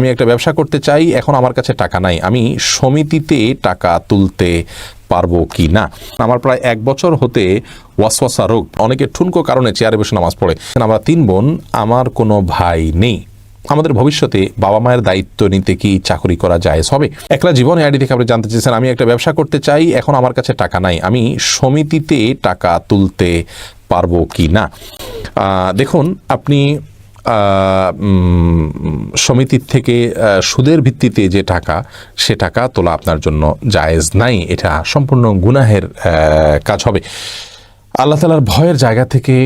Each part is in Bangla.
আমি একটা ব্যবসা করতে চাই, এখন আমার কাছে টাকা নাই। আমি সমিতিতে টাকা তুলতে পারব কি না? আমার প্রায় এক বছর হতে ওয়াসওয়াসা রোগ, অনেকে ঠুনকো কারণে চেয়ারে বসে নামাজ পড়ে। আমরা তিন বোন, আমার কোনো ভাই নেই। আমাদের ভবিষ্যতে বাবা মায়ের দায়িত্ব নিতে কি চাকরি করা যায়? হবে একলা জীবনে আইডি থেকে আপনি জানতে চেয়েছেন, আমি একটা ব্যবসা করতে চাই, এখন আমার কাছে টাকা নাই। আমি সমিতিতে টাকা তুলতে পারব কি না? দেখুন, আপনি সমিতির থেকে সুদের ভিত্তিতে যে টাকা, সে টাকা তোলা আপনার জন্য জায়েজ নাই। এটা সম্পূর্ণ গুনাহের কাজ হবে। আল্লাহ তালার ভয়ের জায়গা থেকে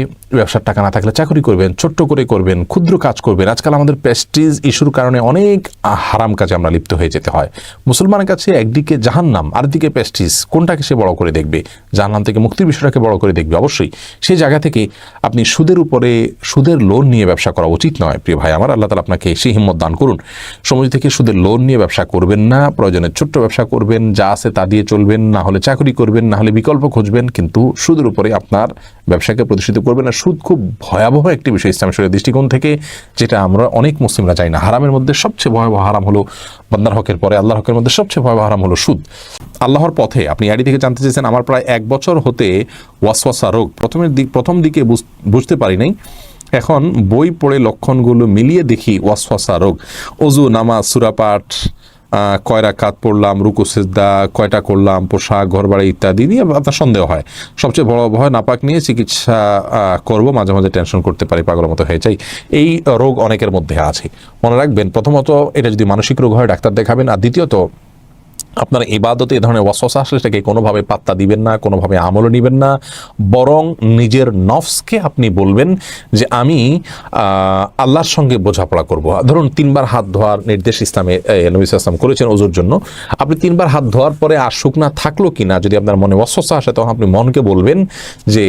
ব্যবসার টাকা না থাকলে চাকরি করবেন, ছোট্ট করে করবেন, ক্ষুদ্র কাজ করবেন। আজকাল আমাদের প্রেস্টিজ ইস্যুর কারণে অনেক হারাম কাজে আমরা লিপ্ত হয়ে যেতে হয়। মুসলমানের কাছে একদিকে জাহান্নাম, আরেকদিকে প্রেস্টিজ কোনটাকে সে বড় করে দেখবে? জাহান্নাম থেকে মুক্তির বিষয়টাকে বড় করে দেখবে অবশ্যই। সেই জায়গা থেকে আপনি সুদের উপরে, সুদের লোন নিয়ে ব্যবসা করা উচিত নয়, প্রিয় ভাই আমার। আল্লাহ তালা আপনাকে সেই হিম্মত দান করুন। সমাজ থেকে সুদের লোন নিয়ে ব্যবসা করবেন না, প্রয়োজনে ছোট্ট ব্যবসা করবেন, যা আছে তা দিয়ে চলবেন, না হলে চাকরি করবেন, না হলে বিকল্প খুঁজবেন, কিন্তু সুদের উপরে আপনার ব্যবসাকে প্রতিষ্ঠিত করবেন না সুদ খুব ভয়াবহ একটি বিষয় ইসলামের শরীরের দৃষ্টিকোণ থেকে, যেটা আমরা অনেক মুসলিমরা চাই না। হারামের মধ্যে সবচেয়ে ভয়াবহ হারাম হলো বান্দার হকের পরে আল্লাহ হকের মধ্যে সবচেয়ে ভয়াবহ হারাম হলো সুদ। আল্লাহর পথে, আপনি আইডি থেকে জানতে চেয়েছেন, আমার প্রায় এক বছর হতে ওয়াসওয়াসা রোগ, প্রথমের দিক, প্রথম দিকে বুঝ- বুঝতে পারি নাই। এখন বই পড়ে লক্ষণগুলো মিলিয়ে দেখি ওয়াসওয়াসা রোগ। অজু, নামাজ সুরাপাঠ কয় রাকাত পড়লাম, রুকু সেজদা, কয়টা করলাম, পোশাক, ঘরবাড়ি ইত্যাদি নিয়ে আপনার সন্দেহ হয়। সবচেয়ে বড় ভয় নাপাক নিয়ে চিকিৎসা করব, মাঝে মাঝে টেনশন করতে পারি, পাগলের মতো হয়ে যাই। এই রোগ অনেকের মধ্যে আছে। মনে রাখবেন, প্রথমত এটা যদি মানসিক রোগ হয়, ডাক্তার দেখাবেন। আর দ্বিতীয়ত আপনার ইবাদতে এ ধরনের ওয়াসওয়াসা আসলে সেটাকে কোনোভাবে পাত্তা দিবেন না, কোনোভাবে আমলও নেবেন না, বরং নিজের নফসকে আপনি বলবেন যে আমি আল্লাহর সঙ্গে বোঝাপড়া করব। ধরুন তিনবার হাত ধোয়ার নির্দেশ ইসলামে নবী ইসলাম করেছেন ওজুর জন্য। আপনি তিনবার হাত ধোয়ার পরে আর শুকনা থাকল কি না যদি আপনার মনে ওয়াসওয়াসা আসে, তখন আপনি মনকে বলবেন যে,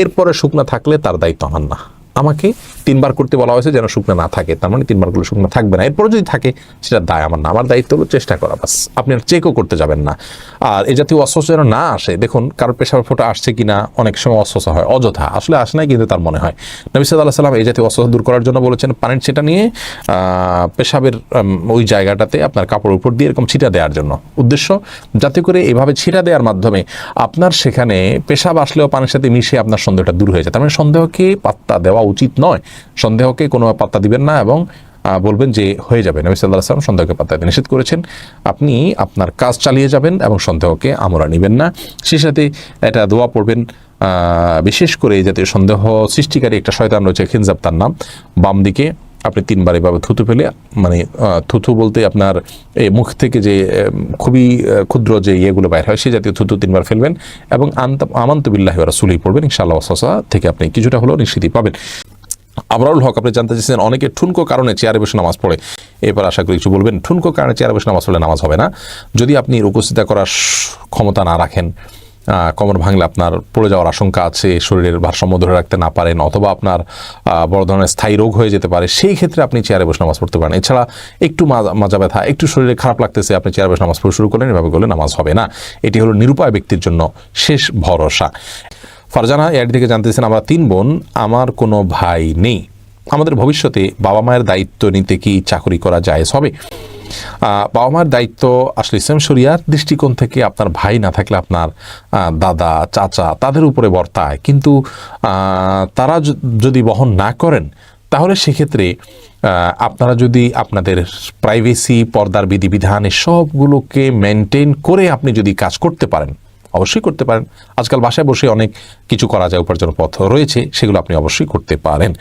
এরপরে শুকনা থাকলে তার দায়িত্ব আমার না। আমাকে তিনবার করতে বলা হয়েছে যেন শুকনো না থাকে। তার মানে তিনবার করলে শুকনো থাকবে না। এরপরে যদি থাকে, সেটা দায় আমার না। আমার দায়িত্ব হলো চেষ্টা করা বাস আপনি আর চেকও করতে যাবেন না। আর এই জাতীয় অস্বস্থ যেন না আসে, দেখুন কারোর পেশার ফোটা আসছে কি না অনেক সময় অস্বস্থ হয়, অযথা। আসলে আসে নাই কিন্তু তার মনে হয়। নবী সাল্লাহ সাল্লাম এই জাতীয় অস্বস্থ দূর করার জন্য বলেছেন, পানির ছিটা নিয়ে পেশাবের ওই জায়গাটাতে আপনার কাপড়ের উপর দিয়ে এরকম ছিটা দেওয়ার জন্য। উদ্দেশ্য, যাতে করে এভাবে ছিটা দেওয়ার মাধ্যমে আপনার সেখানে পেশাব আসলেও পানির সাথে মিশে আপনার সন্দেহটা দূর হয়ে যায়। তার মানে সন্দেহকে পাত্তা দেওয়া উচিত নয়। সন্দেহকে কোনো পাত্তা দিবেন না এবং বলবেন যে হয়ে যাবে। নবী সাল্লাহ আসলাম সন্দেহকে পাত্তা নিষেধ করেছেন। আপনি আপনার কাজ চালিয়ে যাবেন এবং সন্দেহকে আমরা নেবেন না। সে সাথে এটা দোয়া পড়বেন বিশেষ করে জাতীয় সন্দেহ সৃষ্টিকারী একটা শয়তান রয়েছে, খিনজাব তার নাম। বাম দিকে আপনি তিনবার এভাবে থুতু ফেলে মানে থুতু বলতে আপনার এই মুখ থেকে যে খুবই ক্ষুদ্র যে ইয়েগুলো বাইর হয় সেই জাতীয় থুতু তিনবার ফেলবেন এবং আন্ত আমান্ত বিল্লাহ রাসুলই পড়বেন, ইনশাআল্লাহ থেকে আপনি কিছুটা হলেও নিশ্চিতি পাবেন। আবরাউল হক, আপনি জানতে চাইছেন অনেকে ঠুনকো কারণে চেয়ারে বসে নামাজ পড়ে। এরপর আশা করি কিছু বলবেন, ঠুনকো কারণে চেয়ারে বসে নামাজ পড়লে নামাজ হবে না। যদি আপনি রুকুসিতা করার ক্ষমতা না রাখেন কোমর ভাঙলে আপনার পড়ে যাওয়ার আশঙ্কা আছে, শরীরের ভারসাম্য ধরে রাখতে না পারেন অথবা আপনার বড় ধরনের স্থায়ী রোগ হয়ে যেতে পারে, সেই ক্ষেত্রে আপনি চেয়ারে বসে নামাজ পড়তে পারেন। এছাড়া একটু মাজা- ব্যথা, একটু শরীরে খারাপ লাগতেছে, আপনি চেয়ারে বসে নামাজ পড়ে শুরু করলেন, এভাবে করলে নামাজ হবে না। এটি হলো নিরুপায় ব্যক্তির জন্য শেষ ভরসা। ফারজানা এর থেকে জানতেছেন, আমরা তিন বোন, আমার কোনো ভাই নেই। আমাদের ভবিষ্যতে বাবা মায়ের দায়িত্ব নিতে কি চাকরি করা যায়? হবে বাবা মার দায়িত্ব আসলে ইসলাম শরিয়ার দৃষ্টিকোণ থেকে আপনার ভাই না থাকলে আপনার দাদা, চাচা তাদের উপরে বর্তায়। কিন্তু তারা যদি বহন না করেন, তাহলে সেক্ষেত্রে আপনারা যদি আপনাদের প্রাইভেসি পর্দার বিধিবিধান সবগুলোকে মেনটেন করে আপনি যদি কাজ করতে পারেন, অবশ্যই করতে পারেন। আজকাল বাসায় বসে অনেক কিছু করা যায়, উপার্জন পথ রয়েছে, সেগুলো আপনি অবশ্যই করতে পারেন।